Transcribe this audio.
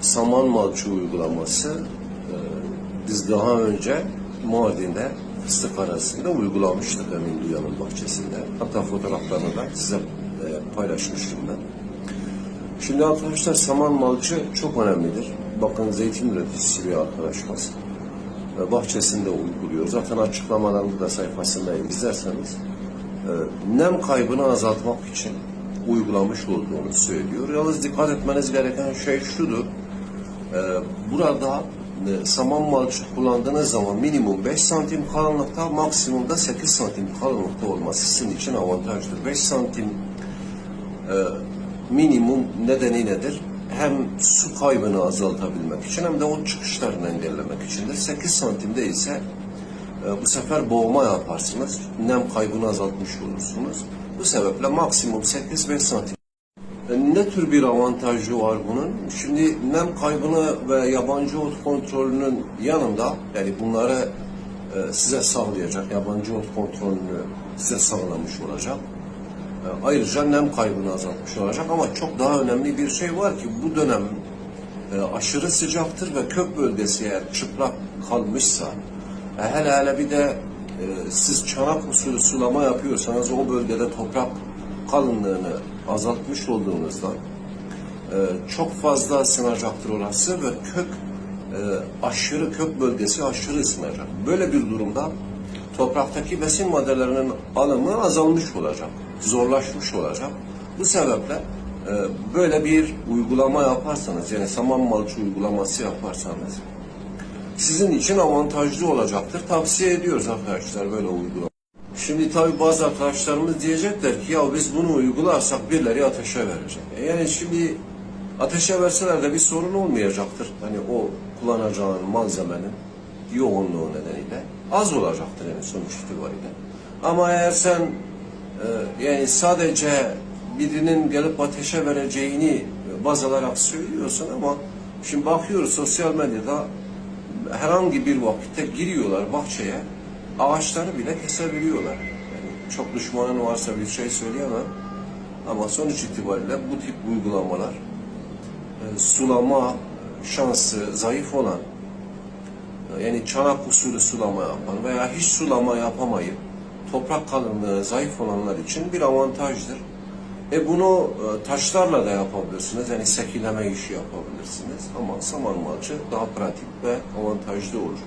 saman malçı uygulaması e, biz daha önce Mardin'de fıstık arasında uygulamıştık Emin Duyan'ın bahçesinde. Hatta fotoğraflarını da size e, paylaşmıştım ben. Şimdi arkadaşlar saman malçı çok önemlidir. Bakın zeytin üreticisi bir arkadaşımız. E, Bahçesinde uyguluyor. Zaten açıklamalarını da sayfasında izlerseniz e, nem kaybını azaltmak için uygulamış olduğunu söylüyor. Yalnız dikkat etmeniz gereken şey şudur. E, burada e, saman malçı kullandığınız zaman minimum 5 santim kalınlıkta, maksimumda 8 santim kalınlıkta olması sizin için avantajdır. 5 santim e, minimum nedeni nedir? Hem su kaybını azaltabilmek için hem de o çıkışlarını engellemek içindir. 8 santimde ise e, bu sefer boğma yaparsınız. Nem kaybını azaltmış olursunuz. Bu sebeple maksimum 8-5 santim. E, Ne tür bir avantajı var bunun? Şimdi nem kaybını ve yabancı ot kontrolünün yanında yani bunları e, size sağlayacak, yabancı ot kontrolünü size sağlamış olacak. E, Ayrıca nem kaybını azaltmış olacak ama çok daha önemli bir şey var ki bu dönem aşırı sıcaktır ve kök bölgesi eğer çıplak kalmışsa hele hele bir de siz çanak usulü sulama yapıyorsanız o bölgede toprak kalınlığını azaltmış olduğunuzdan e, çok fazla ısınacaktır orası ve kök e, aşırı kök bölgesi aşırı ısınacak. Böyle bir durumda topraktaki besin maddelerinin alımı azalmış olacak, zorlaşmış olacak. Bu sebeple e, böyle bir uygulama yaparsanız yani saman malçı uygulaması yaparsanız sizin için avantajlı olacaktır. Tavsiye ediyoruz arkadaşlar böyle uygulama. Şimdi tabii bazı arkadaşlarımız diyecekler ki ya biz bunu uygularsak birileri ateşe verecek. E Yani şimdi ateşe verseler de bir sorun olmayacaktır. Hani o kullanacağın malzemenin yoğunluğu nedeniyle az olacaktır yani sonuç itibariyle. Ama eğer sen e, yani sadece birinin gelip ateşe vereceğini baz alarak söylüyorsun ama şimdi bakıyoruz sosyal medyada herhangi bir vakitte giriyorlar bahçeye ağaçları bile kesebiliyorlar. Yani çok düşmanın varsa bir şey söyleyemem ama sonuç itibariyle bu tip uygulamalar e, sulama şansı zayıf olan e, yani çanak usulü sulama yapan veya hiç sulama yapamayıp toprak kalınlığı zayıf olanlar için bir avantajdır. E bunu e, taşlarla da yapabilirsiniz. Yani sekileme işi yapabilirsiniz. Ama saman malçı daha pratik ve avantajlı olur.